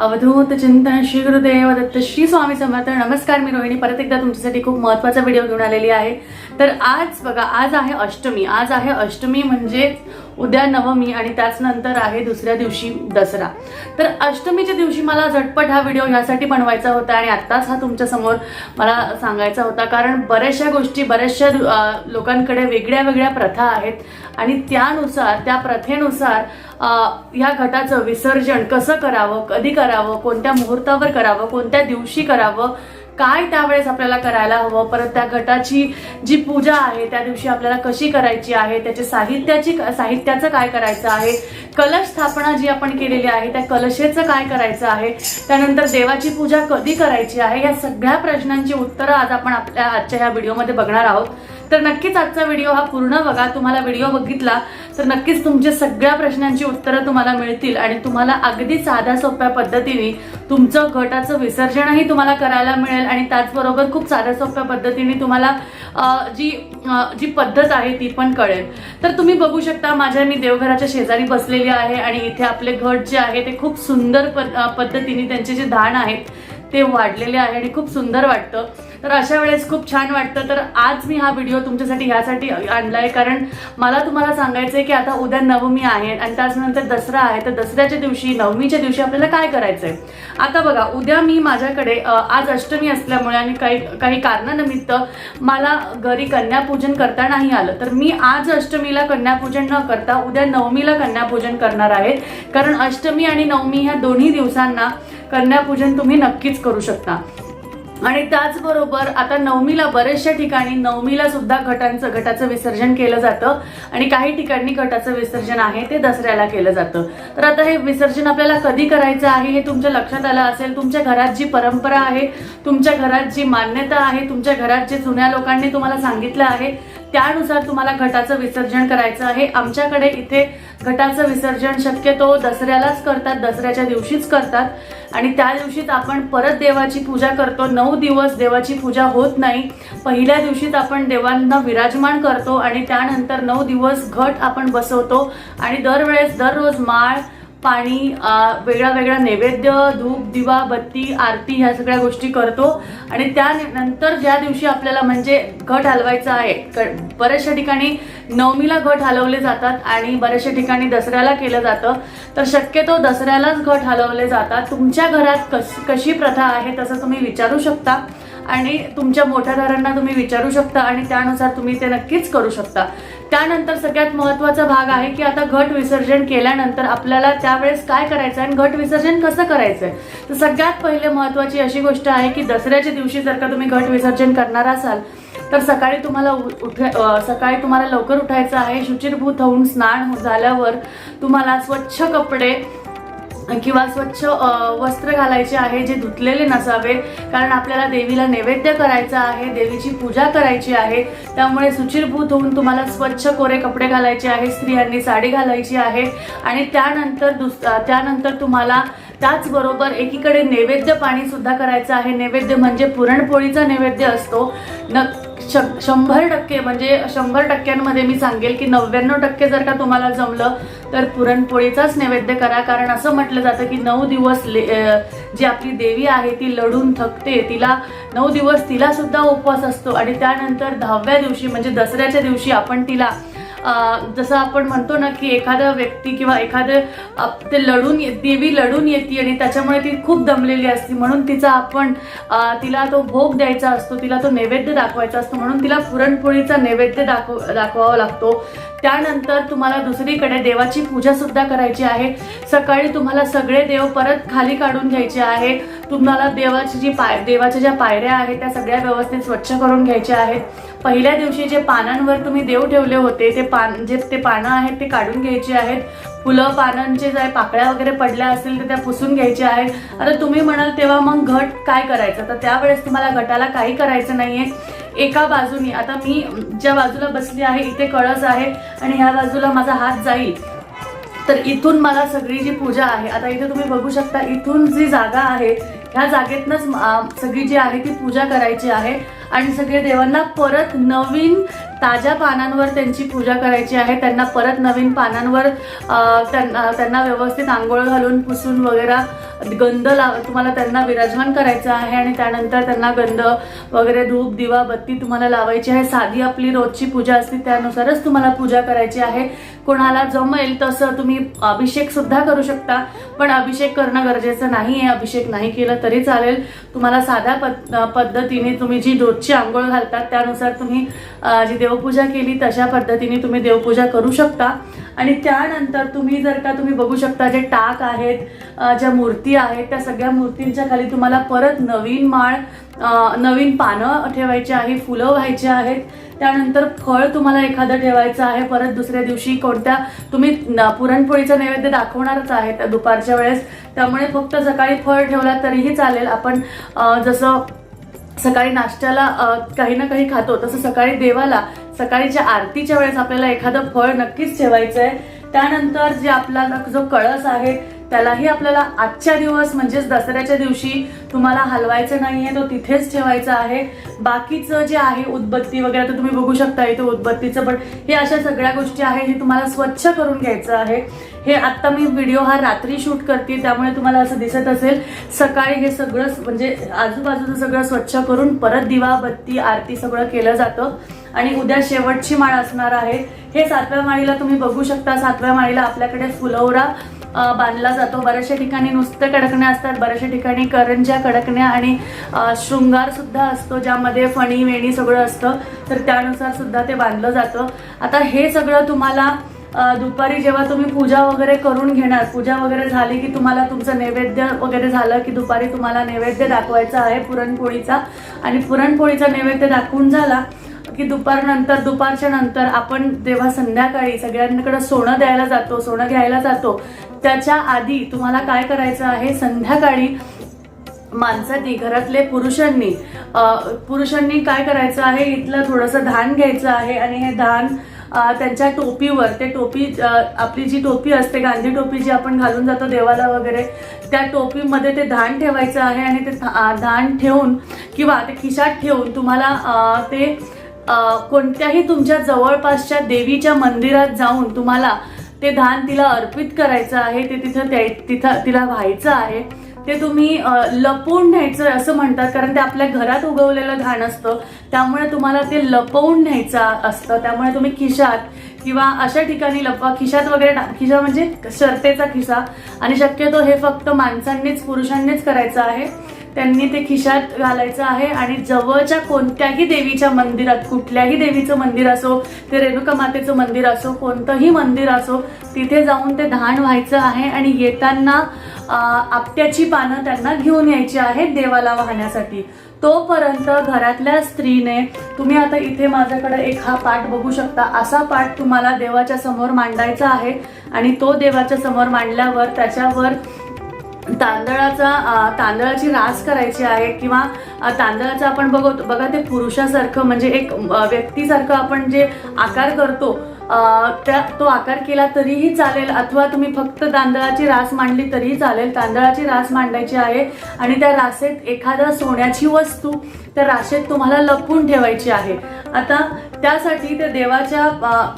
अवधूत चिंतन श्री गुरुदेव दत्त श्री स्वामी समर्थ. नमस्कार मी रोहिणी. परत एकदा तुमच्यासाठी खूप महत्त्वाचा व्हिडिओ घेऊन आलेली आहे. तर आज बघा आज आहे अष्टमी. आज आहे अष्टमी म्हणजे उद्या नवमी आणि त्याच नंतर आहे दुसऱ्या दिवशी दसरा. तर अष्टमीच्या दिवशी मला झटपट हा व्हिडिओ ह्यासाठी बनवायचा होता आणि आत्ताच हा तुमच्यासमोर मला सांगायचा होता. कारण बऱ्याचशा गोष्टी बऱ्याचशा लोकांकडे वेगळ्या वेगळ्या प्रथा आहेत आणि त्यानुसार त्या प्रथेनुसार ह्या घटाचं विसर्जन कसं करावं कधी करावं कोणत्या मुहूर्तावर करावं कोणत्या दिवशी करावं काय त्यावेळेस आपल्याला करायला हवं? परत त्या घटाची जी पूजा आहे त्या दिवशी आपल्याला कशी करायची आहे? त्याचे साहित्याची साहित्याचं काय करायचं आहे? कलश स्थापना जी आपण केलेली आहे त्या कलशेचं काय करायचं आहे? त्यानंतर देवाची पूजा कधी करायची आहे? या सगळ्या प्रश्नांची उत्तरं आज आपण आपल्या आजच्या ह्या व्हिडिओमध्ये बघणार आहोत. तर नक्कीच आजचा व्हिडिओ हा पूर्ण बघा. तुम्हाला व्हिडिओ बघितला तर नक्कीच तुमच्या सगळ्या प्रश्नांची उत्तरं तुम्हाला मिळतील आणि तुम्हाला अगदी साध्या सोप्या पद्धतीने तुमचं घटाचं विसर्जनही तुम्हाला करायला मिळेल आणि त्याचबरोबर खूप साध्या सोप्या पद्धतीने तुम्हाला जी जी पद्धत आहे ती पण कळेल. तर तुम्ही बघू शकता माझ्या मी देवघराच्या शेजारी बसलेली आहे आणि इथे आपले घट जे आहे ते खूप सुंदर पद- पद्धतीने त्यांचे जे धाण आहेत ते वाढलेले आहे आणि खूप सुंदर वाटतं. तर अशा वेळेस खूप छान वाटतं. तर आज मी हा व्हिडिओ तुमच्यासाठी ह्यासाठी आणलाय. कारण मला तुम्हाला सांगायचं आहे की आता उद्या नवमी आहे आणि त्याचनंतर दसरा आहे. तर दसऱ्याच्या दिवशी नवमीच्या दिवशी आपल्याला काय करायचं आहे आता बघा उद्या मी माझ्याकडे आज अष्टमी असल्यामुळे आणि काही काही कारणानिमित्त मला घरी कन्यापूजन करता नाही आलं. तर मी आज अष्टमीला कन्यापूजन न करता उद्या नवमीला कन्यापूजन करणार आहे. कारण अष्टमी आणि नवमी ह्या दोन्ही दिवसांना कन्यापूजन तुम्ही नक्कीच करू शकता. आणि त्याचबरोबर आता नवमीला बऱ्याचशा ठिकाणी नवमीला सुद्धा घटांचं घटाचं विसर्जन केलं जातं. आणि काही ठिकाणी घटाचं विसर्जन आहे ते दसऱ्याला केलं जातं. तर आता हे विसर्जन आपल्याला कधी करायचं आहे हे तुमच्या लक्षात आलं असेल. तुमच्या घरात जी परंपरा आहे तुमच्या घरात जी मान्यता आहे तुमच्या घरात जे जुन्या लोकांनी तुम्हाला सांगितलं आहे त्यानुसार तुम्हाला घटाचं विसर्जन करायचं आहे. आमच्याकडे इथे घटाचं विसर्जन शक्यतो दसऱ्यालाच करतात दसऱ्याच्या दिवशीच करतात. आणि त्या दिवशीच आपण परत देवाची पूजा करतो. नऊ दिवस देवाची पूजा होत नाही. पहिल्या दिवशीच आपण देवांना विराजमान करतो आणि त्यानंतर नऊ दिवस घट आपण बसवतो. आणि दरवेळेस दररोज माळ पाणी वेगळा वेगळा नैवेद्य धूप दिवा बत्ती आरती ह्या सगळ्या गोष्टी करतो. आणि त्यानंतर ज्या दिवशी आपल्याला म्हणजे घट हलवायचा आहे बऱ्याचशा ठिकाणी नवमीला घट हलवले जातात आणि बऱ्याचशा ठिकाणी दसऱ्याला केलं जातं. तर शक्यतो दसऱ्यालाच घट हलवले जातात. तुमच्या घरात कश कशी प्रथा आहे तसं तुम्ही विचारू शकता आणि तुमच्या मोठ्यादारांना तुम्ही विचारू शकता आणि त्यानुसार तुम्ही ते नक्कीच करू शकता. त्यानंतर सगळ्यात महत्त्वाचा भाग आहे की आता घट विसर्जन केल्यानंतर आपल्याला त्यावेळेस काय करायचं आहे आणि घट विसर्जन कसं करायचं आहे? तर सगळ्यात पहिले महत्त्वाची अशी गोष्ट आहे की दसऱ्याच्या दिवशी जर का तुम्ही घट विसर्जन करणार असाल तर सकाळी तुम्हाला उ- उठ सकाळी तुम्हाला लवकर उठायचं आहे. शुचिरभूत होऊन स्नान झाल्यावर तुम्हाला स्वच्छ कपडे किंवा स्वच्छ वस्त्र घालायचे आहे जे धुतलेले नसावे कारण आपल्याला देवीला नैवेद्य करायचा आहे देवीची पूजा करायची आहे त्यामुळे सुचिरभूत होऊन तुम्हाला स्वच्छ कोरे कपडे घालायचे आहे स्त्रियांनी साडी घालायची आहे आणि त्यानंतर दुस त्यानंतर तुम्हाला त्याचबरोबर एकीकडे नैवेद्य पाणीसुद्धा करायचं आहे. नैवेद्य म्हणजे पुरणपोळीचा नैवेद्य असतो. न शंभर टक्के म्हणजे शंभर टक्क्यांमध्ये मी सांगेल की नव्याण्णव टक्के जर का तुम्हाला जमलं तर पुरणपोळीचाच नैवेद्य करा. कारण असं म्हटलं जातं की नऊ दिवस ले जी आपली देवी आहे ती लढून थकते. तिला नऊ दिवस तिलासुद्धा उपवास असतो. आणि त्यानंतर दहाव्या दिवशी म्हणजे दसऱ्याच्या दिवशी आपण तिला जसं आपण म्हणतो ना की एखादा व्यक्ती किंवा एखादं ते लढून ये- देवी लढून येते आणि त्याच्यामुळे ती खूप दमलेली असते. म्हणून तिचा आपण तिला तो भोग द्यायचा असतो तिला तो नैवेद्य दाखवायचा असतो म्हणून तिला पुरणपोळीचा नैवेद्य दाखव दाखवावा लागतो. त्यानंतर तुम्हाला दुसरीकडे देवाची पूजा सुद्धा करायची आहे. सकाळी तुम्हाला सगळे देव परत खाली काढून घ्यायचे आहे. तुम्हाला देवाची जी पाय देवाच्या ज्या पायऱ्या आहेत त्या सगळ्या व्यवस्थित स्वच्छ करून घ्यायच्या आहेत. पहिल्या दिवशी जे पानांवर तुम्ही देव ठेवले होते ते पान जे ते पानं आहेत ते काढून घ्यायचे आहेत. फुलं पानांचे जे पाकळ्या वगैरे पडल्या असतील तर त्या पुसून घ्यायच्या आहेत. आता तुम्ही म्हणाल तेव्हा मग घट काय करायचं? तर त्यावेळेस तुम्हाला घटाला काही करायचं नाहीये. एका बाजूनी आता मी ज्या बाजूला बसली आहे इथे कळस आहे आणि ह्या बाजूला माझा हात जाईल. तर इथून मला सगळी जी पूजा आहे आता इथे तुम्ही बघू शकता इथून जी जागा आहे ह्या जागेतनंच सगळी जी आहे ती पूजा करायची आहे. आणि सगळे देवांना परत नवीन ताज्या पानांवर त्यांची पूजा करायची आहे. त्यांना परत नवीन पानांवर त्यांना त्यांना व्यवस्थित आंघोळ घालून पुसून वगैरे गंध लाव तुम्हाला त्यांना विराजमान करायचं आहे आणि त्यानंतर त्यांना गंध वगैरे धूप दिवा बत्ती तुम्हाला लावायची आहे. साधी आपली रोजची पूजा असते त्यानुसारच तुम्हाला पूजा करायची आहे. कोणाला जमेल तसं तुम्ही अभिषेकसुद्धा करू शकता पण अभिषेक करणं गरजेचं नाही आहे अभिषेक नाही केलं तरी चालेल. तुम्हाला साध्या पद पद्धतीने तुम्ही जी रोजची आंघोळ घालतात त्यानुसार तुम्ही जी देवपूजा केली तशा पद्धतीने तुम्ही देवपूजा करू शकता. आणि त्यानंतर तुम्ही जर का तुम्ही बघू शकता जे टाक आहेत ज्या मूर्ती आहेत त्या सगळ्या मूर्तींच्या खाली तुम्हाला परत नवीन माळ नवीन पानं ठेवायची आहे फुलं व्हायची आहेत. त्यानंतर फळ तुम्हाला एखादं ठेवायचं आहे परत दुसऱ्या दिवशी कोणत्या तुम्ही पुरणपोळीचं पुरणपोळीचा नैवेद्य दाखवणारच आहे त्या दुपारच्या वेळेस. त्यामुळे फक्त सकाळी फळ ठेवला तरीही चालेल. आपण जसं सकाळी नाश्त्याला काही ना काही खातो. तसं सकाळी देवाला सकाळीच्या आरतीच्या वेळेस आपल्याला एखादं फळ नक्कीच ठेवायचं आहे त्यानंतर जे आपला जो कळस आहे त्यालाही आपल्याला आजच्या दिवस म्हणजेच दसऱ्याच्या दिवशी तुम्हाला हलवायचं नाहीये तो तिथेच ठेवायचा आहे. बाकीचं जे आहे उदबत्ती वगैरे तर तुम्ही बघू शकता इथे उदबत्तीचं पण हे अशा सगळ्या गोष्टी आहे हे तुम्हाला स्वच्छ करून घ्यायचं आहे. हे आत्ता मी व्हिडिओ हा रात्री शूट करते त्यामुळे तुम्हाला असं दिसत असेल. सकाळी हे सगळं म्हणजे आजूबाजूचं सगळं स्वच्छ करून परत दिवा बत्ती आरती सगळं केलं जातं. आणि उद्या शेवटची माळ असणार आहे. हे सातव्या माळीला तुम्ही बघू शकता. सातव्या माळीला आपल्याकडे फुलवरा बांधला जातो. बऱ्याचशा ठिकाणी नुसतं कडकण्या असतात. बऱ्याचशा ठिकाणी करंज्या कडकण्या आणि शृंगारसुद्धा शृंगार सुद्धा असतो ज्यामध्ये फणी वेणी सगळं असतं. तर त्यानुसार सुद्धा ते बांधलं जातं. आता हे सगळं तुम्हाला दुपारी जेव्हा तुम्ही पूजा वगैरे करून घेणार पूजा वगैरे झाली की तुम्हाला तुमचं नैवेद्य वगैरे झालं की दुपारी तुम्हाला नैवेद्य दाखवायचा आहे पुरणपोळीचा आणि पुरणपोळीचा नैवेद्य दाखवून झाला की दुपारनंतर दुपारच्या नंतर आपण जेव्हा संध्याकाळी सगळ्यांकडे सोनं द्यायला जातो सोनं घ्यायला जातो त्याच्या आधी तुम्हाला काय करायचं आहे? संध्याकाळी माणसांनी घरातले पुरुषांनी पुरुषांनी काय करायचं आहे? इथलं थोडंसं धान घ्यायचं आहे आणि हे धान त्यांच्या टोपीवर ते टोपी आपली जी टोपी असते गांधी टोपी जी आपण घालून जातो देवाला वगैरे त्या टोपीमध्ये ते धान ठेवायचं आहे आणि ते धान ठेवून किंवा ते खिशात ठेवून तुम्हाला ते कोणत्याही तुमच्या जवळपासच्या देवीच्या मंदिरात जाऊन तुम्हाला ते धान तिला अर्पित करायचं आहे ते तिथं त्या- तिथं तिला व्हायचं आहे. ते तुम्ही लपवून न्यायचं असं म्हणतात कारण ते आपल्या घरात उगवलेलं धान असतं. त्यामुळे तुम्हाला ते लपवून न्यायचं असतं. त्यामुळे तुम्ही खिशात किंवा अशा ठिकाणी लपवा. खिशात वगैरे खिशा म्हणजे शर्तेचा खिसा. आणि शक्यतो हे फक्त माणसांनीच पुरुषांनीच करायचं आहे. त्यांनी ते खिशात घालायचं आहे आणि जवळच्या कोणत्याही देवीच्या मंदिरात कुठल्याही देवीचं मंदिर असो ते रेणुका मातेचं मंदिर असो कोणतंही मंदिर असो तिथे जाऊन ते धान व्हायचं आहे आणि येताना आपट्याची पानं त्यांना घेऊन यायची आहेत देवाला वाहण्यासाठी. तोपर्यंत घरातल्या स्त्रीने तुम्ही आता इथे माझ्याकडे एक हा पाठ बघू शकता. असा पाठ तुम्हाला देवाच्या समोर मांडायचा आहे. आणि तो देवाच्या समोर मांडल्यावर त्याच्यावर तांदळाचा तांदळाची रास करायची आहे किंवा तांदळाचं आपण बघतो बघा ते पुरुषासारखं म्हणजे एक व्यक्तीसारखं आपण जे आकार करतो त्या तो आकार केला तरीही चालेल अथवा तुम्ही फक्त तांदळाची रास मांडली तरीही चालेल. तांदळाची रास मांडायची आहे आणि त्या रासेत एखादा सोन्याची वस्तू त्या राशेत तुम्हाला लपवून ठेवायची आहे. आता त्यासाठी त्या देवाच्या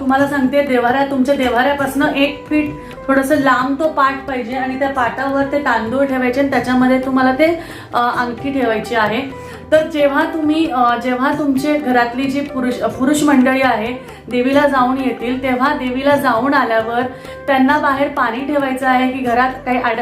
तुम्हाला सांगते देवाऱ्या तुमच्या देवाऱ्यापासून एक फीट थोडंसं लांब तो पाट पाहिजे आणि त्या पाटावर ते तांदूळ ठेवायचे आणि त्याच्यामध्ये तुम्हाला ते अंगठी ठेवायची आहे. तर जेव्हा तुम्ही जेव्हा तुमचे घरातली जी पुरुष पुरुष मंडळी आहे देवीला जाऊन येतील तेव्हा देवीला जाऊन आल्यावर त्यांना बाहेर पाणी ठेवायचं आहे की घरात काही आड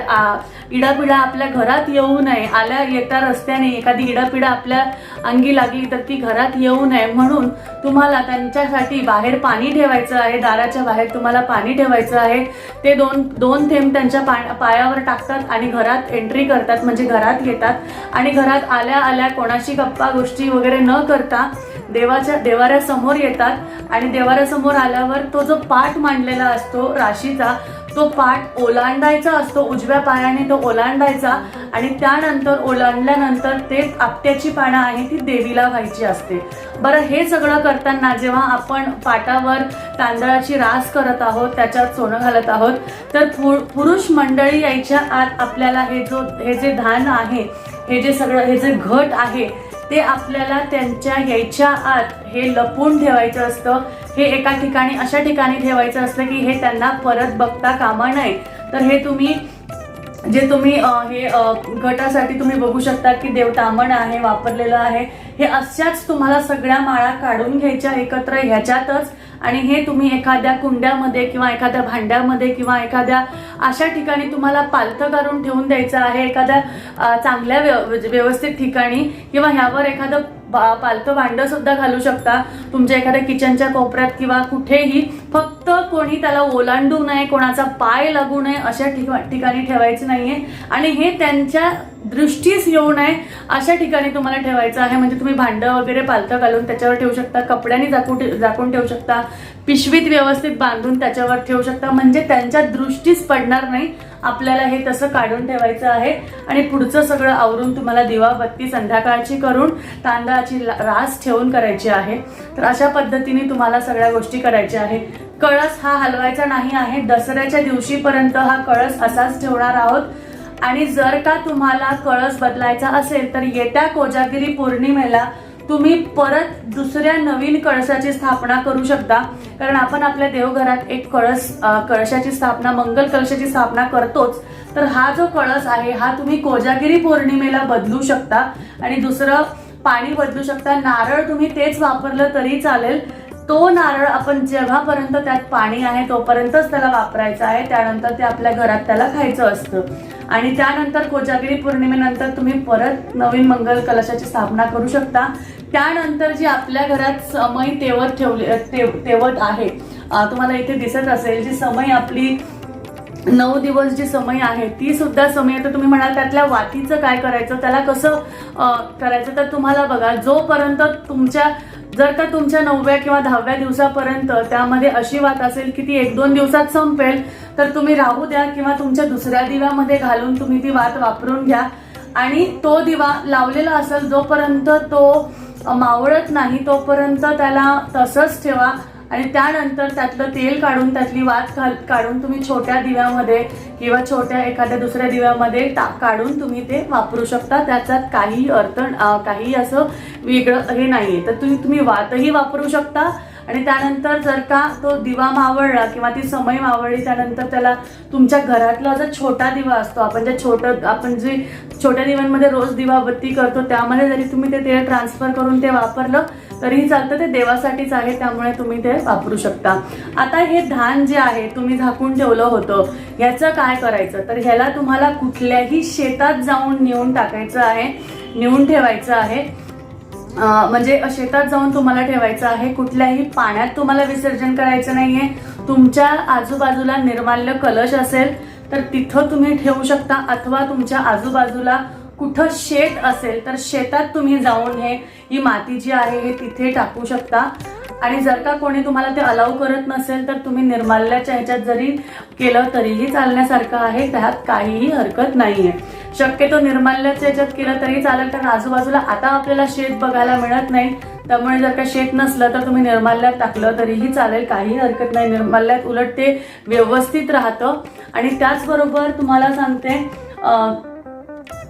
इडापिडा आपल्या घरात येऊ नये. आल्या येत्या रस्त्याने एखादी इडापिडा आपल्या अंगी लागली तर ती घरात येऊ नये. म्हणून तुम्हाला त्यांच्यासाठी बाहेर पाणी ठेवायचं आहे. दाराच्या बाहेर तुम्हाला पाणी ठेवायचं आहे. ते दोन दोन थेंब त्यांच्या पा- पायावर टाकतात आणि घरात एंट्री करतात. म्हणजे घरात येतात आणि घरात आल्या आल्या कोणाशी गप्पा गोष्टी वगैरे न करता देवाच्या देवाऱ्यासमोर येतात. आणि देवाऱ्यासमोर आल्यावर तो जो पाठ मांडलेला असतो राशीचा तो पाठ ओलांडायचा असतो उजव्या पायाने तो ओलांडायचा आणि त्यानंतर ओलांडल्यानंतर ते आपट्याची पानं आहे ती देवीला व्हायची असते. बरं हे सगळं करताना जेव्हा आपण पाटावर तांदळाची रास करत आहोत त्याच्यात सोनं घालत आहोत तर पु- पुरुष मंडळी यायच्या आत आपल्याला हे जो हे जे धान आहे हे जे सगळं हे जे घट आहे ते आपल्याला त्यांच्या यायच्या आत हे लपवून ठेवायचं असतं. हे एका ठिकाणी अशा ठिकाणी ठेवायचं असतं की हे त्यांना परत बघता कामा नये. तर हे तुम्ही जे तुम्ही हे गटासाठी तुम्ही बघू शकता की देवतामण आहे वापरलेलं आहे. हे अशाच तुम्हाला सगळ्या माळा काढून घ्यायच्या एकत्र ह्याच्यातच. आणि हे तुम्ही एखाद्या कुंड्यामध्ये किंवा एखाद्या भांड्यामध्ये किंवा एखाद्या अशा ठिकाणी तुम्हाला पालथं करून ठेवून द्यायचं आहे. एखाद्या चांगल्या व्यव- व्यवस्थित ठिकाणी किंवा ह्यावर एखादं पालतं भांडं सुद्धा घालू शकता. तुमच्या एखाद्या किचनच्या कोपऱ्यात किंवा कुठेही फक्त कोणी त्याला ओलांडू नये कोणाचा पाय लागू नये अशा ठिका- ठिकाणी ठेवायचं नाहीये. आणि हे त्यांच्या दृष्टीस येऊ नये अशा ठिकाणी तुम्हाला ठेवायचं आहे. म्हणजे तुम्ही भांडं वगैरे पालतं घालून त्याच्यावर ठेवू शकता कपड्याने झाकून झाकून ठेवू शकता. पिशवीत व्यवस्थित बांधून त्याच्यावर ठेवू शकता. म्हणजे त्यांच्या दृष्टीच पडणार नाही. आपल्याला हे तसं काढून ठेवायचं आहे. आणि पुढचं सगळं आवरून तुम्हाला दिवाबत्ती संध्याकाळची करून तांदळाची रास ठेवून करायची आहे. तर अशा पद्धतीने तुम्हाला सगळ्या गोष्टी करायच्या आहे कळस हा हलवायचा नाही आहे. दसऱ्याच्या दिवशीपर्यंत हा कळस असाच ठेवणार आहोत. आणि जर का तुम्हाला कळस बदलायचा असेल तर येत्या कोजागिरी पौर्णिमेला तुम्ही परत दुसऱ्या नवीन कळसाची स्थापना करू शकता. कारण आपण आपल्या देवघरात एक कळस कळशाची स्थापना मंगल कळशाची स्थापना करतोच. तर हा जो कळस आहे हा तुम्ही कोजागिरी पौर्णिमेला बदलू शकता. आणि दुसरं पाणी बदलू शकता. नारळ तुम्ही तेच वापरलं तरी चालेल. तो नारळ आपण जेव्हापर्यंत त्यात पाणी आहे तोपर्यंतच त्याला वापरायचं आहे. त्यानंतर ते आपल्या घरात त्याला खायचं असतं. आणि त्यानंतर कोजागिरी पौर्णिमेनंतर तुम्ही परत नवीन मंगल कलशाची स्थापना करू शकता. त्यानंतर जी आपल्या घरात समय तेवत ठेवले तेव- तेवत आहे तुम्हाला इथे दिसत असेल जी समय आपली नऊ दिवस जी समय आहे ती सुद्धा समय. तर तुम्ही म्हणाल त्यातल्या वातीचं काय करायचं त्याला कसं करायचं? तर तुम्हाला बघा जोपर्यंत तुमच्या जर का तुमच्या नवव्या किंवा दहाव्या दिवसापर्यंत त्यामध्ये अशी वात असेल की ती एक दोन दिवसात संपेल तर तुम्ही राहू द्या किंवा तुमच्या दुसऱ्या दिव्यामध्ये घालून तुम्ही ती वात वापरून घ्या. आणि तो दिवा लावलेला असेल जोपर्यंत तो मावळत नाही तोपर्यंत त्याला तसंच ठेवा. आणि त्यानंतर त्यातलं तेल काढून त्यातली वात घाल काढून तुम्ही छोट्या दिव्यामध्ये किंवा छोट्या एखाद्या दुसऱ्या दिव्यामध्ये टा काढून तुम्ही ते वापरू शकता. त्याच्यात काही अर्थ काही असं वेगळं हे नाही आहे तर तुम्ही तुम्ही वातही वापरू शकता. आणि त्यानंतर जर का तो दिवा मावळला किंवा ती समय मावळली त्यानंतर त्याला तुमच्या घरातला जो छोटा दिवा असतो आपण जे छोटं आपण जे छोट्या दिव्यांमध्ये रोज दिवाबत्ती करतो त्यामध्ये जरी तुम्ही ते तेल ट्रान्सफर करून ते वापरलं तरीही चालतं ते देवासाठीच आहे त्यामुळे तुम्ही ते वापरू शकता. आता हे धान जे आहे तुम्ही झाकून ठेवलं होतं ह्याचं काय करायचं? तर ह्याला तुम्हाला कुठल्याही शेतात जाऊन नेऊन टाकायचं आहे नेऊन ठेवायचं आहे. म्हणजे शेतात जाऊन तुम्हाला ठेवायचं आहे कुठल्याही पाण्यात तुम्हाला विसर्जन करायचं नाहीये. तुमच्या आजूबाजूला निर्माल्य कलश असेल तर तिथं तुम्ही ठेवू शकता अथवा तुमच्या आजूबाजूला कुठं शेत असेल तर शेतात तुम्ही जाऊन हे ही माती जी आहे हे तिथे टाकू शकता. आणि जर का कोणी तुम्हाला ते अलाव करत नसेल तर तुम्ही निर्माल्याच्या ह्याच्यात जरी केलं तरीही चालण्यासारखं आहे त्यात काहीही हरकत नाहीये. शक्यतो निर्माल्याच्या याच्यात केलं तरी चालेल. कारण आजूबाजूला आता आपल्याला शेत बघायला मिळत नाही. त्यामुळे जर का शेत नसलं तर तुम्ही निर्माल्यात टाकलं तरीही चालेल. काही हरकत नाही. निर्माल्यात उलट ते व्यवस्थित राहतं. आणि त्याचबरोबर तुम्हाला सांगते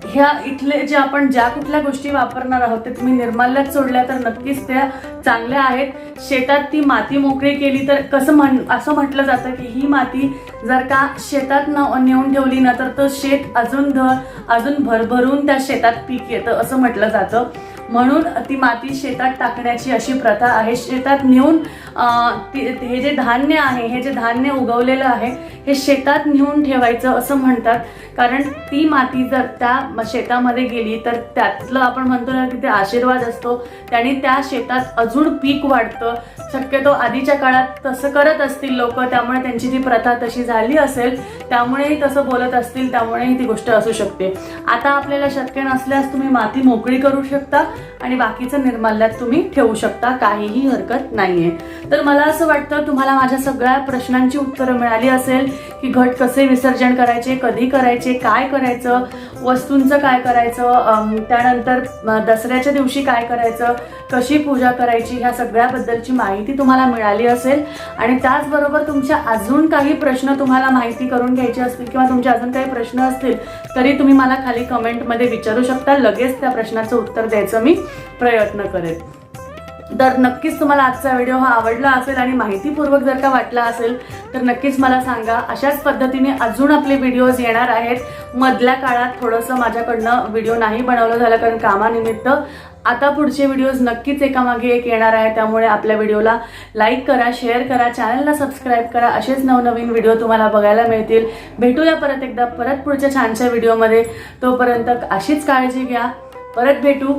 ह्या इथले जे आपण ज्या कुठल्या गोष्टी वापरणार आहोत ते तुम्ही निर्माल्यात सोडल्या तर नक्कीच त्या चांगल्या आहेत. शेतात ती माती मोकळी केली तर कसं म्हण असं म्हटलं जातं की ही माती जर का शेतात न नेऊन ठेवली ना तर तो शेत अजून ध अजून भरभरून त्या शेतात पीक येतं असं म्हटलं जातं. म्हणून ती माती शेतात टाकण्याची अशी प्रथा आहे. शेतात नेऊन हे जे धान्य आहे हे जे धान्य उगवलेलं आहे हे शेतात नेऊन ठेवायचं असं म्हणतात. कारण ती माती जर त्या शेतामध्ये गेली तर त्यातलं आपण म्हणतो ना की ते आशीर्वाद असतो. त्याने त्या शेतात अजून पीक वाढतं. शक्यतो आधीच्या काळात तसं करत असतील लोक त्यामुळे त्यांची ती प्रथा तशी झाली असेल त्यामुळेही तसं बोलत असतील त्यामुळेही ती गोष्ट असू शकते. आता आपल्याला शक्य नसल्यास तुम्ही माती मोकळी करू शकता आणि बाकीचं निर्माल्यात तुम्ही ठेवू शकता. काहीही हरकत नाहीये. तर मला असं वाटतं तुम्हाला माझ्या सगळ्या प्रश्नांची उत्तरं मिळाली असेल की घट कसे विसर्जन करायचे कधी करायचे काय करायचं वस्तूंचं काय करायचं त्यानंतर दसऱ्याच्या दिवशी काय करायचं कशी पूजा करायची ह्या सगळ्याबद्दलची माहिती तुम्हाला मिळाली असेल. आणि त्याचबरोबर तुमच्या अजून काही प्रश्न तुम्हाला माहिती करून घ्यायचे असतील किंवा तुमचे अजून काही प्रश्न असतील तरी तुम्ही मला खाली कमेंटमध्ये विचारू शकता. लगेच त्या प्रश्नाचं उत्तर द्यायचं मी प्रयत्न करेन. तर नक्कीच तुम्हाला आजचा व्हिडिओ हा आवडला असेल आणि माहितीपूर्वक जर का वाटला असेल तर नक्कीच मला सांगा. अशाच पद्धतीने अजून आपले व्हिडिओज येणार आहेत. मधल्या काळात थोडंसं माझ्याकडनं व्हिडिओ नाही बनवलं झालं कारण कामानिमित्त. आता पुढचे व्हिडिओज नक्कीच एकामागे एक येणार आहे त्यामुळे आपल्या व्हिडिओला लाईक करा शेअर करा चॅनलला सबस्क्राईब करा. असेच नवनवीन व्हिडिओ तुम्हाला बघायला मिळतील. भेटूया परत एकदा परत पुढच्या छानशा व्हिडिओमध्ये तोपर्यंत अशीच काळजी घ्या. परत भेटू.